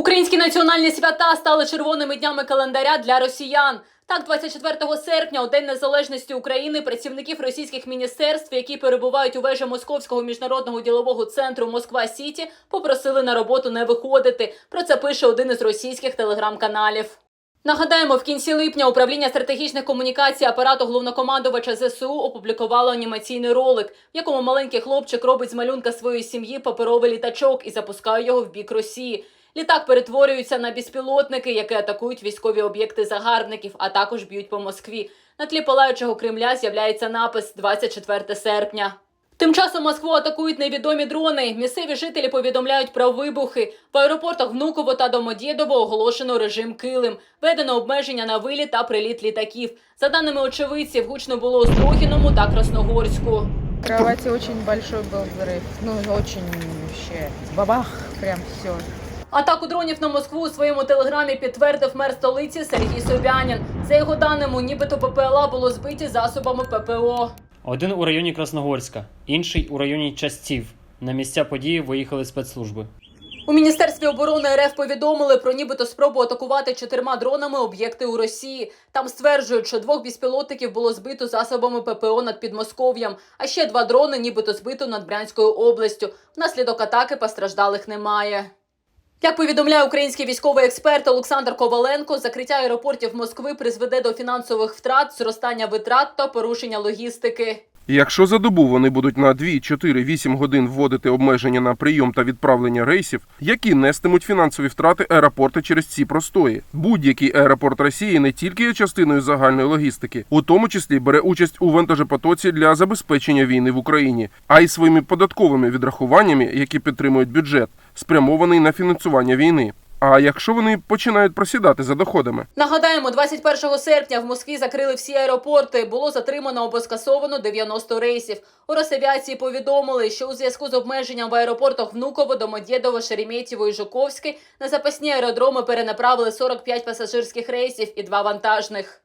Українські національні свята стали червоними днями календаря для росіян. Так, 24 серпня, у День Незалежності України, працівників російських міністерств, які перебувають у вежі Московського міжнародного ділового центру Москва Сіті, попросили на роботу не виходити. Про це пише один із російських телеграм-каналів. Нагадаємо, в кінці липня управління стратегічних комунікацій апарату головнокомандувача ЗСУ опублікувало анімаційний ролик, в якому маленький хлопчик робить з малюнка своєї сім'ї паперовий літачок і запускає його в бік Росії. Літак перетворюється на безпілотники, які атакують військові об'єкти загарбників, а також б'ють по Москві. На тлі палаючого Кремля з'являється напис 24 серпня. Тим часом Москву атакують невідомі дрони. Місцеві жителі повідомляють про вибухи. В аеропортах Внуково та Домодєдово оголошено режим Килим. Введено обмеження на виліт та приліт літаків. За даними очевидців, гучно було у Строгіному та Красногорську. В кровати очень большой был взрыв. Ну, очень вообще. Бабах, прям все. Атаку дронів на Москву у своєму телеграмі підтвердив мер столиці Сергій Собянін. За його даними, нібито ППЛА було збиті засобами ППО. Один у районі Красногорська, інший у районі Частів. На місця події виїхали спецслужби. У міністерстві оборони РФ повідомили про нібито спробу атакувати чотирма дронами об'єкти у Росії. Там стверджують, що двох безпілотників було збито засобами ППО над Підмосков'ям, а ще два дрони нібито збито над Брянською областю. Внаслідок атаки постраждалих немає. Як повідомляє український військовий експерт Олександр Коваленко, закриття аеропортів Москви призведе до фінансових втрат, зростання витрат та порушення логістики. Якщо за добу вони будуть на 2, 4, 8 годин вводити обмеження на прийом та відправлення рейсів, які нестимуть фінансові втрати аеропорти через ці простої. Будь-який аеропорт Росії не тільки є частиною загальної логістики, у тому числі бере участь у вантажопотоці для забезпечення війни в Україні, а й своїми податковими відрахуваннями, які підтримують бюджет, спрямований на фінансування війни. А якщо вони починають просідати за доходами? Нагадаємо, 21 серпня в Москві закрили всі аеропорти. Було затримано або скасовано 90 рейсів. У Росавіації повідомили, що у зв'язку з обмеженням в аеропортах Внуково, Домодєдово, Шереметьєво і Жуковське на запасні аеродроми перенаправили 45 пасажирських рейсів і два вантажних.